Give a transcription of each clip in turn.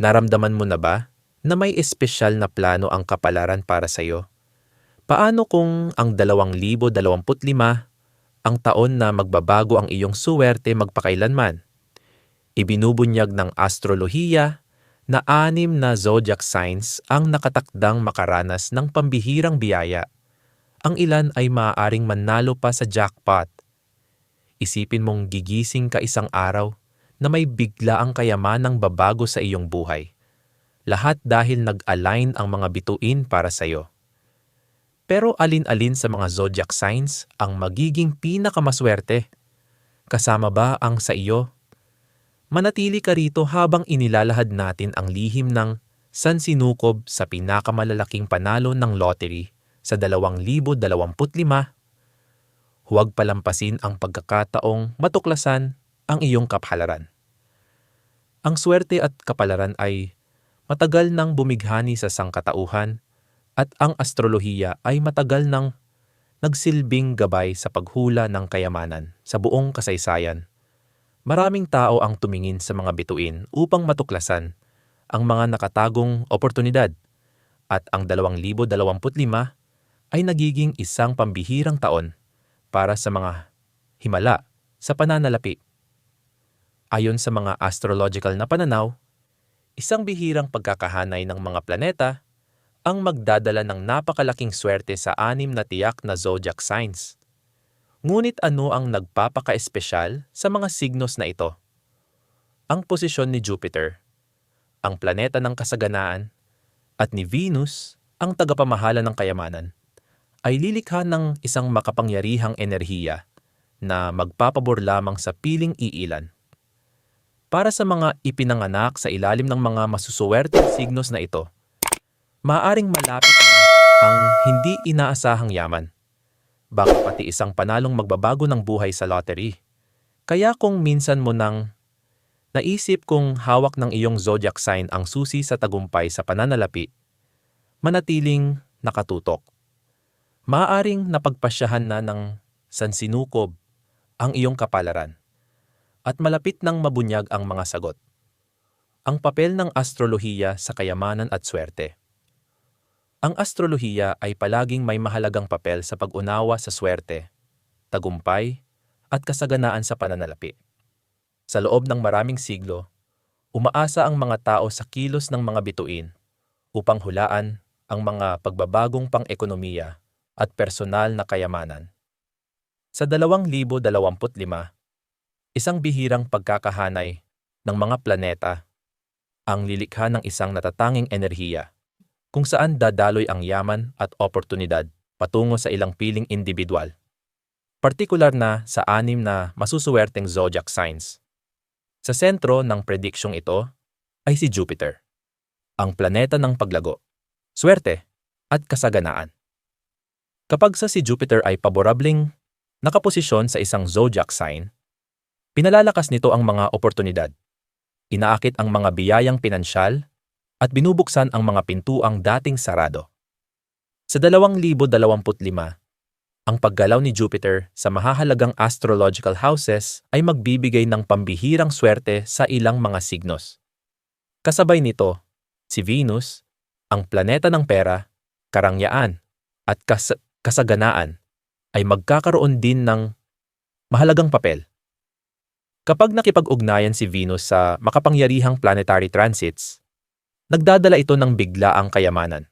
Naramdaman mo na ba na may espesyal na plano ang kapalaran para sa iyo? Paano kung ang 2025 ang taon na magbabago ang iyong suwerte magpakailanman? Ibinubunyag ng astrolohiya na anim na zodiac signs ang nakatakdang makaranas ng pambihirang biyaya. Ang ilan ay maaaring manalo pa sa jackpot. Isipin mong gigising ka isang araw na may bigla ang kayamanang babago sa iyong buhay. Lahat dahil nag-align ang mga bituin para sa iyo. Pero alin-alin sa mga zodiac signs ang magiging pinakamaswerte? Kasama ba ang sa iyo? Manatili ka rito habang inilalahad natin ang lihim ng sansinukob sa pinakamalalaking panalo ng lottery sa 2025. Huwag palampasin ang pagkakataong matuklasan ang iyong kapalaran. Ang swerte at kapalaran ay matagal nang bumighani sa sangkatauhan at ang astrolohiya ay matagal nang nagsilbing gabay sa paghula ng kayamanan sa buong kasaysayan. Maraming tao ang tumingin sa mga bituin upang matuklasan ang mga nakatagong oportunidad at ang 2025 ay nagiging isang pambihirang taon para sa mga himala sa pananalapi. Ayon sa mga astrological na pananaw, isang bihirang pagkakahanay ng mga planeta ang magdadala ng napakalaking swerte sa anim na tiyak na zodiac signs. Ngunit ano ang nagpapaka-espesyal sa mga signos na ito? Ang posisyon ni Jupiter, ang planeta ng kasaganaan, at ni Venus, ang tagapamahala ng kayamanan, ay lilikha ng isang makapangyarihang enerhiya na magpapabor lamang sa piling iilan. Para sa mga ipinanganak sa ilalim ng mga masusuwerteng signos na ito, maaring malapit na ang hindi inaasahang yaman baka pati isang panalong magbabago ng buhay sa lottery. Kaya kung minsan mo nang naisip kung hawak ng iyong zodiac sign ang susi sa tagumpay sa pananalapi, manatiling nakatutok. Maaring napagpasyahan na ng sansinukob ang iyong kapalaran at malapit nang mabunyag ang mga sagot. Ang papel ng astrolohiya sa kayamanan at swerte. Ang astrolohiya ay palaging may mahalagang papel sa pag-unawa sa swerte, tagumpay, at kasaganaan sa pananalapi. Sa loob ng maraming siglo, umaasa ang mga tao sa kilos ng mga bituin upang hulaan ang mga pagbabagong pang-ekonomiya at personal na kayamanan. Sa 2025, isang bihirang pagkakahanay ng mga planeta ang lilikha ng isang natatanging enerhiya kung saan dadaloy ang yaman at oportunidad patungo sa ilang piling individual. Partikular na sa anim na masusuwerteng zodiac signs. Sa sentro ng prediksyong ito ay si Jupiter, ang planeta ng paglago, swerte at kasaganaan. Kapag sa si Jupiter ay paborabling nakaposisyon sa isang zodiac sign, pinalalakas nito ang mga oportunidad. Inaakit ang mga biyayang pinansyal at binubuksan ang mga pintuang dating sarado. Sa 2025, ang paggalaw ni Jupiter sa mahahalagang astrological houses ay magbibigay ng pambihirang swerte sa ilang mga signos. Kasabay nito, si Venus, ang planeta ng pera, karangyaan, at kas kasaganaan ay magkakaroon din ng mahalagang papel. Kapag nakipag-ugnayan si Venus sa makapangyarihang planetary transits, nagdadala ito ng biglaang kayamanan,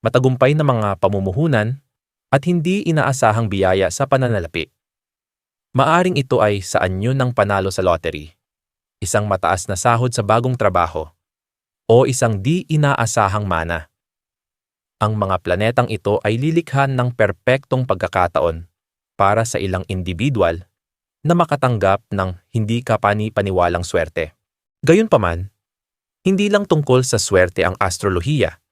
matagumpay na mga pamumuhunan, at hindi inaasahang biyaya sa pananalapi. Maaring ito ay sa anyo ng panalo sa lottery, isang mataas na sahod sa bagong trabaho, o isang di inaasahang mana. Ang mga planetang ito ay lilikhan ng perpektong pagkakataon para sa ilang individual na makatanggap ng hindi kapani-paniwalang swerte. Gayunpaman, hindi lang tungkol sa swerte ang astrolohiya.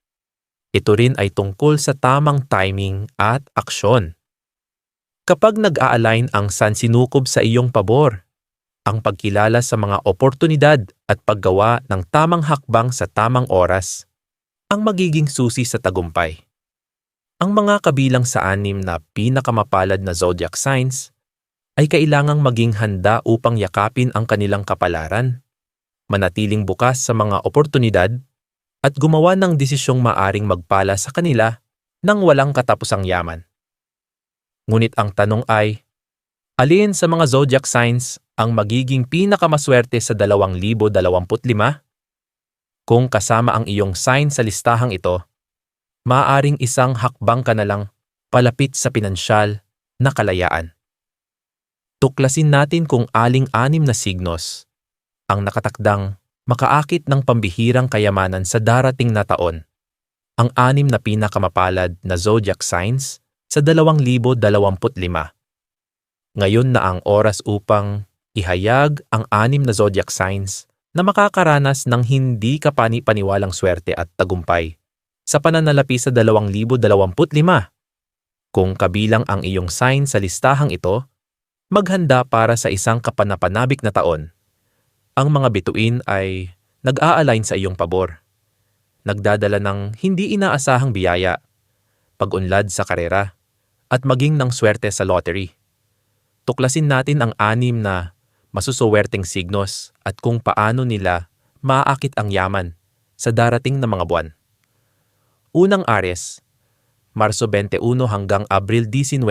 Ito rin ay tungkol sa tamang timing at aksyon. Kapag nag-a-align ang sansinukob sa iyong pabor, ang pagkilala sa mga oportunidad at paggawa ng tamang hakbang sa tamang oras, ang magiging susi sa tagumpay. Ang mga kabilang sa anim na pinakamapalad na zodiac signs ay kailangang maging handa upang yakapin ang kanilang kapalaran manatiling bukas sa mga oportunidad, at gumawa ng desisyong maaring magpala sa kanila ng walang katapusang yaman. Ngunit ang tanong ay, alin sa mga zodiac signs ang magiging pinakamaswerte sa 2025? Kung kasama ang iyong sign sa listahang ito, maaaring isang hakbang ka na lang palapit sa pinansyal na kalayaan. Tuklasin natin kung aling-anim na signos ang nakatakdang makaakit ng pambihirang kayamanan sa darating na taon. Ang anim na pinakamapalad na zodiac signs sa 2025. Ngayon na ang oras upang ihayag ang anim na zodiac signs na makakaranas ng hindi kapani-paniwalang swerte at tagumpay sa pananalapi sa 2025. Kung kabilang ang iyong sign sa listahang ito, maghanda para sa isang kapanapanabik na taon. Ang mga bituin ay nag-a-align sa iyong pabor. Nagdadala ng hindi inaasahang biyaya, pag-unlad sa karera, at maging ng swerte sa lottery. Tuklasin natin ang anim na masusuwerteng signos at kung paano nila maaakit ang yaman sa darating na mga buwan. Unang Ares, Marso 21 hanggang Abril 19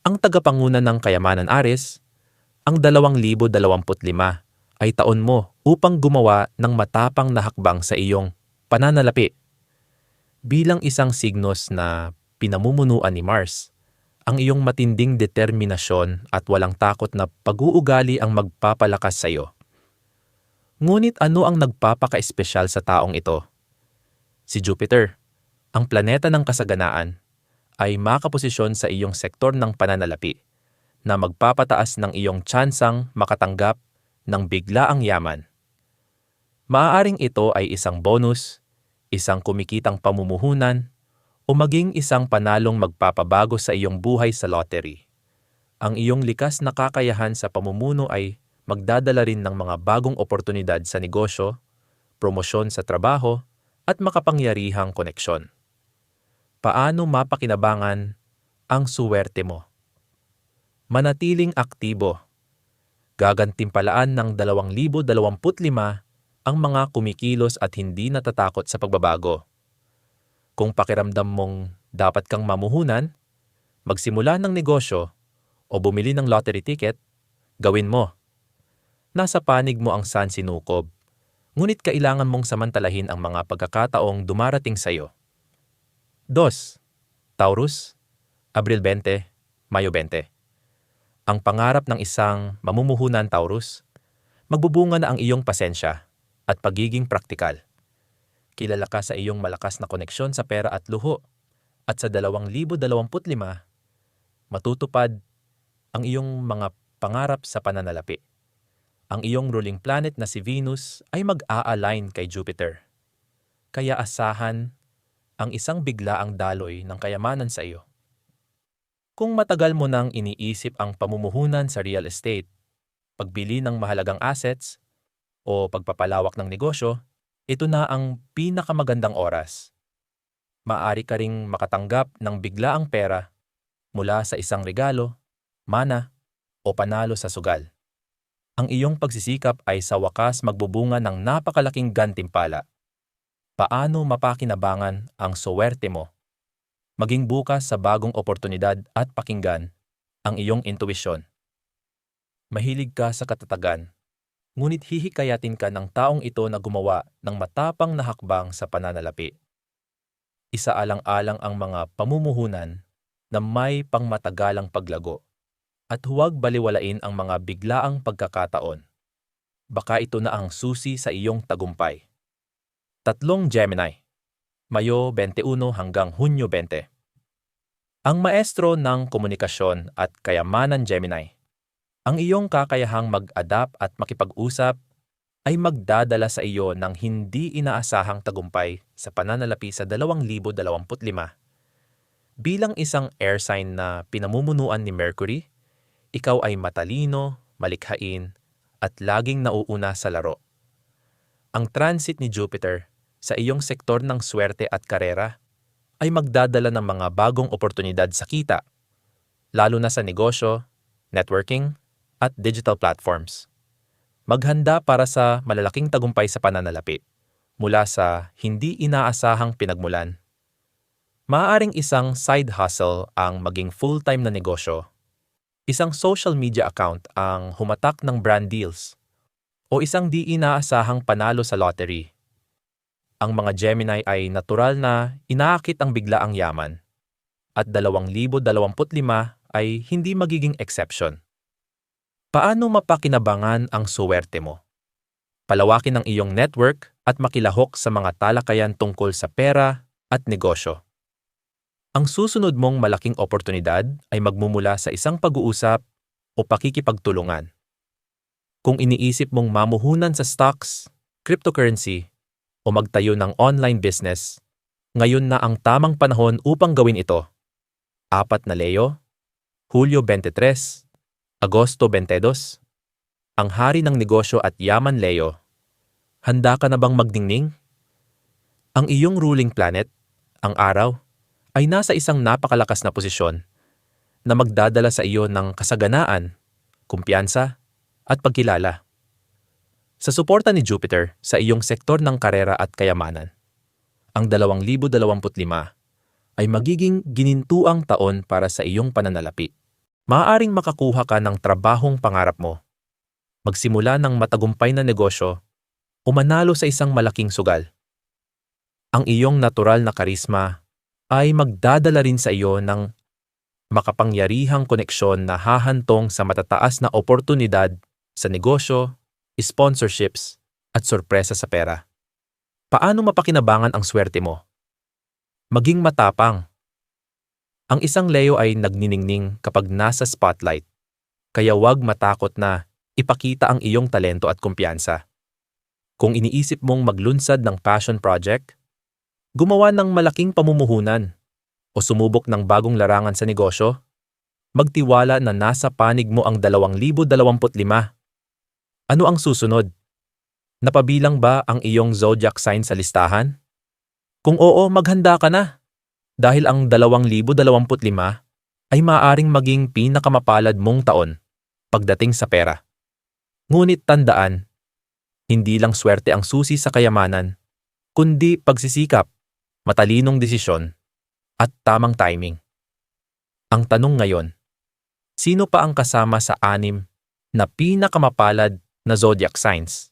ang tagapanguna ng Kayamanan Ares, ang 2025 ay taon mo upang gumawa ng matapang na hakbang sa iyong pananalapi. Bilang isang signos na pinamumunuan ni Mars, ang iyong matinding determinasyon at walang takot na pag-uugali ang magpapalakas sa iyo. Ngunit ano ang nagpapaka-espesyal sa taong ito? Si Jupiter, ang planeta ng kasaganaan, ay makaposisyon sa iyong sektor ng pananalapi na magpapataas ng iyong tsansang makatanggap ng biglaang yaman. Maaaring ito ay isang bonus, isang kumikitang pamumuhunan, o maging isang panalong magpapabago sa iyong buhay sa lottery. Ang iyong likas na kakayahan sa pamumuno ay magdadala rin ng mga bagong oportunidad sa negosyo, promosyon sa trabaho, at makapangyarihang koneksyon paano mapakinabangan ang suwerte mo. Manatiling aktibo. Gagantimpalaan ng 2025 ang mga kumikilos at hindi natatakot sa pagbabago. Kung pakiramdam mong dapat kang mamuhunan, magsimula ng negosyo o bumili ng lottery ticket, gawin mo. Nasa panig mo ang san sinukob, ngunit kailangan mong samantalahin ang mga pagkakataong dumarating sa iyo. 2. Taurus, Abril 20, Mayo 20. Ang pangarap ng isang mamumuhunan Taurus, magbubunga na ang iyong pasensya at pagiging praktikal. Kilala ka sa iyong malakas na koneksyon sa pera at luho at sa 2025, matutupad ang iyong mga pangarap sa pananalapi. Ang iyong ruling planet na si Venus ay mag-a-align kay Jupiter. Kaya asahan ang isang biglaang daloy ng kayamanan sa iyo. Kung matagal mo nang iniisip ang pamumuhunan sa real estate, pagbili ng mahalagang assets, o pagpapalawak ng negosyo, ito na ang pinakamagandang oras. Maari ka ring makatanggap ng biglaang pera mula sa isang regalo, mana, o panalo sa sugal. Ang iyong pagsisikap ay sa wakas magbubunga ng napakalaking gantimpala paano mapakinabangan ang suwerte mo. Maging bukas sa bagong oportunidad at pakinggan ang iyong intuisyon. Mahilig ka sa katatagan, ngunit hihikayatin ka ng taong ito na gumawa ng matapang na hakbang sa pananalapi. Isaalang-alang ang mga pamumuhunan na may pangmatagalang paglago at huwag baliwalain ang mga biglaang pagkakataon. Baka ito na ang susi sa iyong tagumpay. Tatlong Gemini, Mayo 21 hanggang Hunyo 20. Ang maestro ng komunikasyon at kayamanan Gemini. Ang iyong kakayahang mag-adapt at makipag-usap ay magdadala sa iyo ng hindi inaasahang tagumpay sa pananalapi sa 2025. Bilang isang air sign na pinamumunuan ni Mercury, ikaw ay matalino, malikhain, at laging nauuna sa laro. Ang transit ni Jupiter sa iyong sektor ng swerte at karera ay magdadala ng mga bagong oportunidad sa kita, lalo na sa negosyo, networking, at digital platforms. Maghanda para sa malalaking tagumpay sa pananalapi mula sa hindi inaasahang pinagmulan. Maaaring isang side hustle ang maging full-time na negosyo. Isang social media account ang humatak ng brand deals. O isang di inaasahang panalo sa lottery. Ang mga Gemini ay natural na inaakit ang biglaang yaman. At 2025 ay hindi magiging exception. Paano mapakinabangan ang suwerte mo? Palawakin ang iyong network at makilahok sa mga talakayan tungkol sa pera at negosyo. Ang susunod mong malaking oportunidad ay magmumula sa isang pag-uusap o pakikipagtulungan. Kung iniisip mong mamuhunan sa stocks, cryptocurrency, o magtayo ng online business, ngayon na ang tamang panahon upang gawin ito. Apat na Leo, Hulyo 23, Agosto 22. Ang hari ng negosyo at yaman Leo. Handa ka na bang magdingning? Ang iyong ruling planet, ang araw, ay nasa isang napakalakas na posisyon na magdadala sa iyo ng kasaganaan, kumpiyansa, at pagkilala. Sa suporta ni Jupiter sa iyong sektor ng karera at kayamanan, ang 2025 ay magiging ginintuang taon para sa iyong pananalapi maaaring makakuha ka ng trabahong pangarap mo, magsimula ng matagumpay na negosyo, o manalo sa isang malaking sugal. Ang iyong natural na karisma ay magdadala rin sa iyo ng makapangyarihang koneksyon na hahantong sa matataas na oportunidad sa negosyo, sponsorships, at sorpresa sa pera. Paano mapakinabangan ang swerte mo? Maging matapang ang isang Leo ay nagniningning kapag nasa spotlight, kaya huwag matakot na ipakita ang iyong talento at kumpiyansa. Kung iniisip mong maglunsad ng passion project, gumawa ng malaking pamumuhunan, o sumubok ng bagong larangan sa negosyo, magtiwala na nasa panig mo ang 2025. Ano ang susunod? Napabilang ba ang iyong zodiac sign sa listahan? Kung oo, maghanda ka na dahil ang 2025 ay maaaring maging pinakamapalad mong taon pagdating sa pera. Ngunit tandaan, hindi lang swerte ang susi sa kayamanan, kundi pagsisikap, matalinong desisyon, at tamang timing. Ang tanong ngayon, sino pa ang kasama sa anim na pinakamapalad na zodiac signs?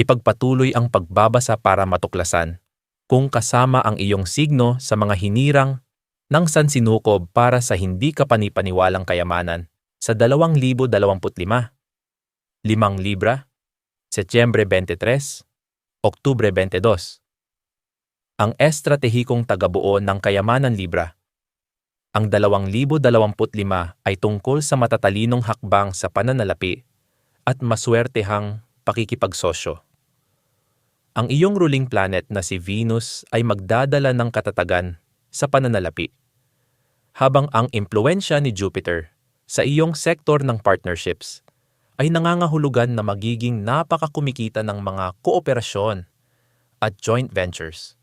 Ipagpatuloy ang pagbabasa para matuklasan kung kasama ang iyong signo sa mga hinirang ng sansinukob para sa hindi kapanipaniwalang kayamanan sa 2025. 5 Libra, Setyembre 23, Oktubre 22. Ang estratehikong tagabuo ng kayamanan Libra. Ang 2025 ay tungkol sa matatalinong hakbang sa pananalapi at maswertehang pakikipagsosyo. Ang iyong ruling planet na si Venus ay magdadala ng katatagan sa pananalapi, habang ang impluensya ni Jupiter sa iyong sektor ng partnerships ay nangangahulugan na magiging napakakumikita ng mga kooperasyon at joint ventures.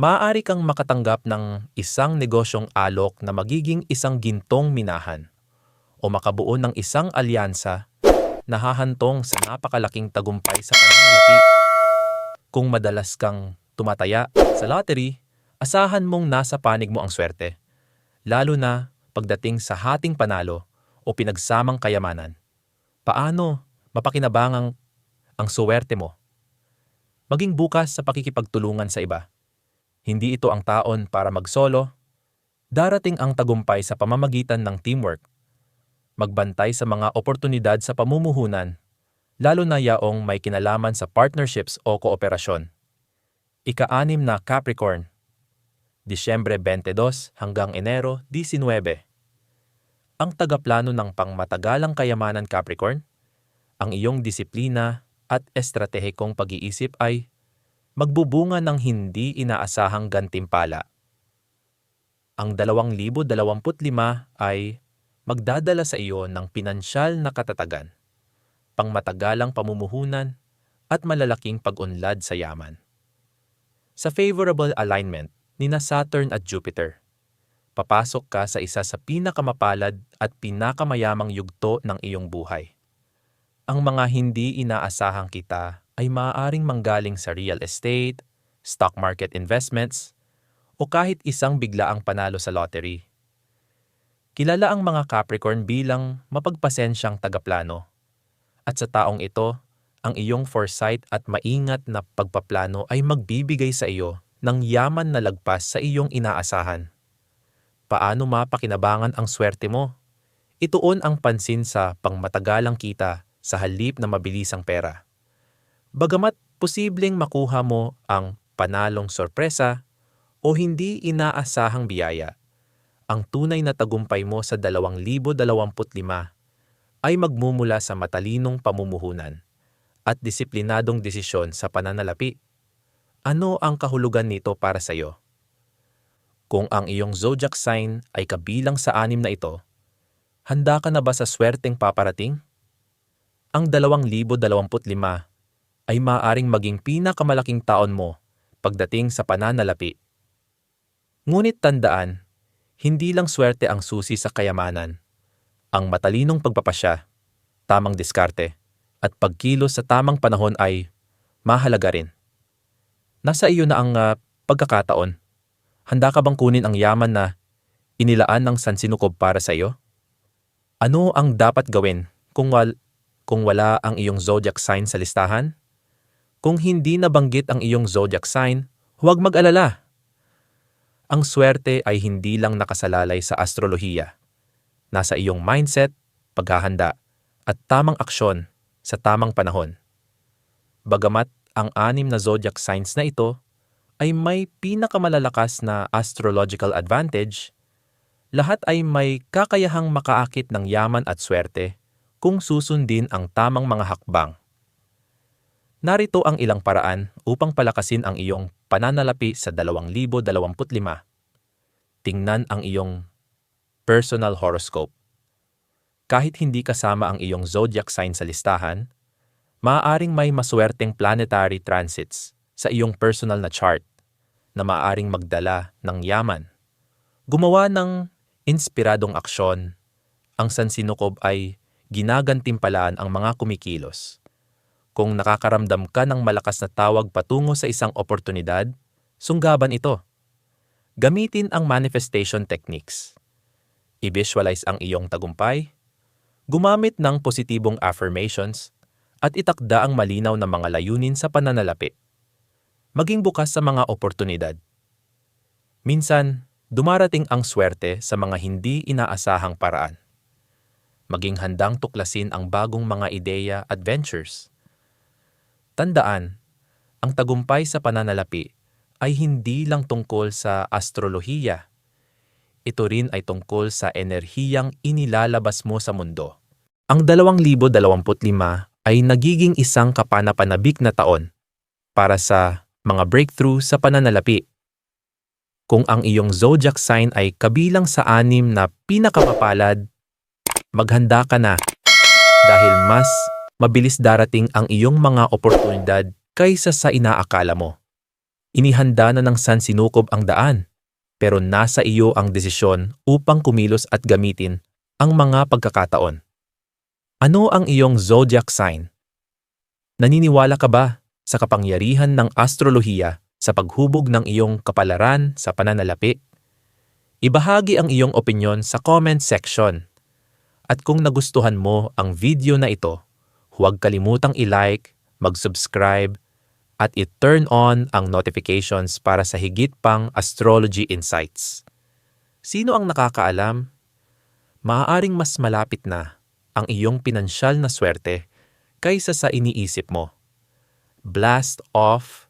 Maaari kang makatanggap ng isang negosyong alok na magiging isang gintong minahan o makabuo ng isang alyansa na hahantong sa napakalaking tagumpay sa pananalapi kung madalas kang tumataya sa lottery, asahan mong nasa panig mo ang swerte, lalo na pagdating sa hating panalo o pinagsamang kayamanan. Paano mapakinabangang ang swerte mo? Maging bukas sa pakikipagtulungan sa iba. Hindi ito ang taon para magsolo. Darating ang tagumpay sa pamamagitan ng teamwork. Magbantay sa mga oportunidad sa pamumuhunan lalo na yaong may kinalaman sa partnerships o kooperasyon. Ika-anim na Capricorn, Disyembre 22 hanggang Enero 19. Ang tagaplano ng pangmatagalang kayamanan Capricorn, ang iyong disiplina at estratehikong pag-iisip ay magbubunga ng hindi inaasahang gantimpala. Ang 2025 ay magdadala sa iyo ng pinansyal na katatagan pangmatagalang pamumuhunan, at malalaking pag-unlad sa yaman. Sa favorable alignment ni na Saturn at Jupiter, papasok ka sa isa sa pinakamapalad at pinakamayamang yugto ng iyong buhay. ang mga hindi inaasahang kita ay maaaring manggaling sa real estate, stock market investments, o kahit isang biglaang panalo sa lottery. Kilala ang mga Capricorn bilang mapagpasensyang tagaplano. At sa taong ito, ang iyong foresight at maingat na pagpaplano ay magbibigay sa iyo ng yaman na lagpas sa iyong inaasahan. Paano mapakinabangan ang swerte mo? Ituon ang pansin sa pangmatagalang kita sa halip na mabilisang pera. Bagamat posibleng makuha mo ang panalong sorpresa o hindi inaasahang biyaya, ang tunay na tagumpay mo sa 2025 ay magmumula sa matalinong pamumuhunan at disiplinadong desisyon sa pananalapi. Ano ang kahulugan nito para sa iyo? Kung ang iyong zodiac sign ay kabilang sa anim na ito, handa ka na ba sa swerteng paparating? Ang 2025 ay maaaring maging pinakamalaking taon mo pagdating sa pananalapi. Ngunit tandaan, hindi lang swerte ang susi sa kayamanan. Ang matalinong pagpapasya, tamang diskarte, at pagkilos sa tamang panahon ay mahalaga rin. Nasa iyo na ang uh, pagkakataon. Handa ka bang kunin ang yaman na inilaan ng sansinukob para sa iyo? Ano ang dapat gawin kung, wal kung wala ang iyong zodiac sign sa listahan? Kung hindi nabanggit ang iyong zodiac sign, huwag mag-alala. Ang swerte ay hindi lang nakasalalay sa astrolohiya. Nasa iyong mindset, paghahanda, at tamang aksyon sa tamang panahon. Bagamat ang anim na zodiac signs na ito ay may pinakamalalakas na astrological advantage, lahat ay may kakayahang makaakit ng yaman at swerte kung susundin ang tamang mga hakbang. Narito ang ilang paraan upang palakasin ang iyong pananalapi sa 2025. Tingnan ang iyong personal horoscope. Kahit hindi kasama ang iyong zodiac sign sa listahan, maaaring may maswerteng planetary transits sa iyong personal na chart na maaaring magdala ng yaman. Gumawa ng inspiradong aksyon, ang sansinukob ay ginagantimpalaan ang mga kumikilos. Kung nakakaramdam ka ng malakas na tawag patungo sa isang oportunidad, sunggaban ito. Gamitin ang manifestation techniques. I-visualize ang iyong tagumpay, Gumamit ng positibong affirmations at itakda ang malinaw na mga layunin sa pananalapi. Maging bukas sa mga oportunidad. Minsan, dumarating ang swerte sa mga hindi inaasahang paraan. Maging handang tuklasin ang bagong mga ideya at ventures. Tandaan, ang tagumpay sa pananalapi ay hindi lang tungkol sa astrolohiya ito rin ay tungkol sa enerhiyang inilalabas mo sa mundo. Ang 2025 ay nagiging isang kapanapanabik na taon para sa mga breakthrough sa pananalapi. Kung ang iyong zodiac sign ay kabilang sa anim na pinakamapalad, maghanda ka na dahil mas mabilis darating ang iyong mga oportunidad kaysa sa inaakala mo. Inihanda na ng San Sinukob ang daan pero nasa iyo ang desisyon upang kumilos at gamitin ang mga pagkakataon. Ano ang iyong zodiac sign? Naniniwala ka ba sa kapangyarihan ng astrolohiya sa paghubog ng iyong kapalaran sa pananalapi? Ibahagi ang iyong opinyon sa comment section. At kung nagustuhan mo ang video na ito, huwag kalimutang i-like, mag-subscribe, at i-turn on ang notifications para sa higit pang astrology insights. Sino ang nakakaalam? Maaaring mas malapit na ang iyong pinansyal na swerte kaysa sa iniisip mo. Blast off